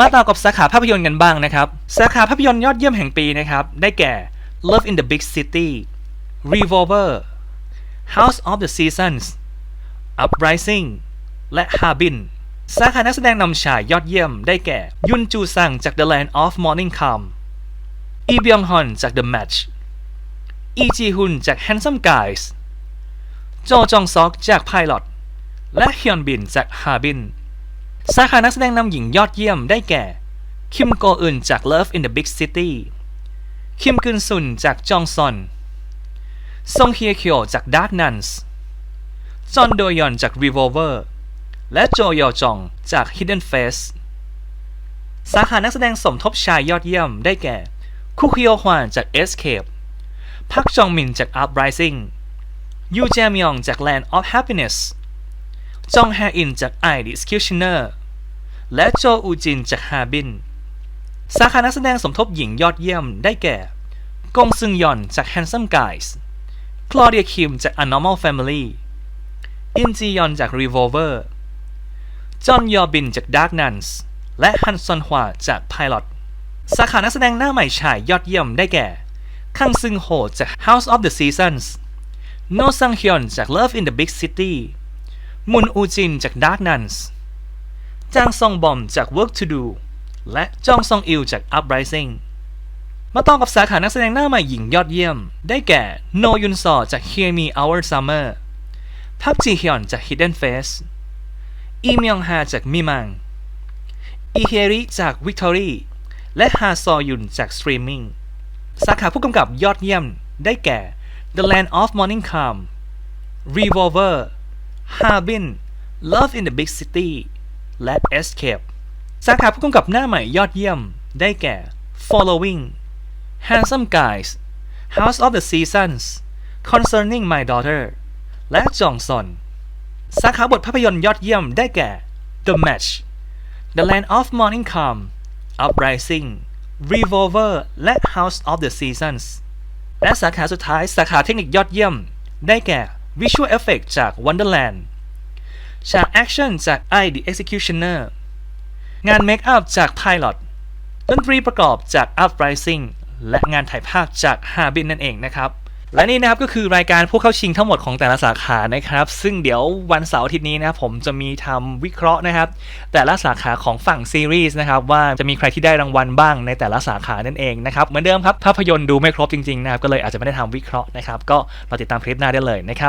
มาต่อกับสาขาภาพยนตร์กันบ้างนะครับ สาขาภาพยนตร์ยอดเยี่ยมแห่งปีนะครับ ได้แก่ Love in the Big City Revolver House of the Seasons Uprising และ Harbin สาขานักแสดงนำชายยอดเยี่ยมได้แก่ ยุนจูซังจาก The Land of Morning Calm อีบยองฮอนจาก The Match อีจีฮุนจาก Handsome Guys โจจองซอกจาก Pilot และฮยอนบินจาก Harbin สาขานักแสดงนำหญิงยอดเยี่ยมได้แก่ คิมโกอึนจาก Love in the Big City คิมกึนซุนจากจองซอน ซงเฮียเคียวจาก Dark Nuns จอนโดยอนจาก Revolver และโจยอจองจาก Hidden Face สาขานักแสดงสมทบชายยอดเยี่ยมได้แก่ คุคิโอฮวานจาก Escape พักจองมินจาก Uprising ยูแจมยองจาก Land of Happiness จองแฮอินจาก I the Executioner และโจอูจินจาก Harbin สาขานักแสดงสมทบหญิงยอดเยี่ยมได้แก่ กงซึงยอนจาก Handsome Guys คลอเดียคิมจาก A Normal Family อินจียอนจาก Revolver จอห์นยอบินจาก Dark Nuns และฮันซอนฮวาจาก Pilot สาขานักแสดงหน้าใหม่ชายยอดเยี่ยมได้แก่ คังซึงโฮจาก House of the Seasons โนซังฮยอนจาก Love in the Big City มุนอูจินจาก Dark Nuns จางซองบอมจาก Work to Do และจองซองอิลจาก Uprising มาต่อกับสาขานักแสดงหน้าใหม่หญิงยอดเยี่ยม ได้แก่โนยุนซอจาก Hear Me Our Summer พักจีฮยอนจาก Hidden Face อีมยองฮาจากมิมัง อีเฮริจาก Victory และฮาซอยุนจาก Streaming สาขาผู้กำกับยอดเยี่ยม ได้แก่ The Land of Morning Calm Revolver Harbin Love in the Big City และ Escape สาขาผู้กำกับหน้าใหม่ยอดเยี่ยม ได้แก่ Following Handsome Guys House of the Seasons Concerning My Daughter และจองซอนสาขาบทภาพยนตร์ยอดเยี่ยมได้แก่ The Match The Land of Morning Calm Uprising Revolver และ House of the Seasons และสาขาสุดท้ายสาขาเทคนิคยอดเยี่ยม ได้แก่ Visual Effect จาก Wonderland ฉากแอคชั่นจาก I the Executioner งานเมคอัพจาก Pilot ดนตรีประกอบจาก Uprising และงานถ่ายภาพจาก Harbin นั่นเองนะครับ และนี่นะครับก็คือรายการผู้เข้าชิงทั้งหมดของแต่ละสาขานะครับ ซึ่งเดี๋ยววันเสาร์อาทิตย์นี้นะครับผมจะมีทำวิเคราะห์นะครับ แต่ละสาขาของฝั่งซีรีส์นะครับ ว่าจะมีใครที่ได้รางวัลบ้างในแต่ละสาขานั่นเองนะครับเหมือนเดิมครับภาพยนตร์ดูไม่ครบจริงๆนะครับก็เลยอาจจะไม่ได้ทำวิเคราะห์นะครับ ก็รอติดตามคลิปหน้าได้เลยนะครับ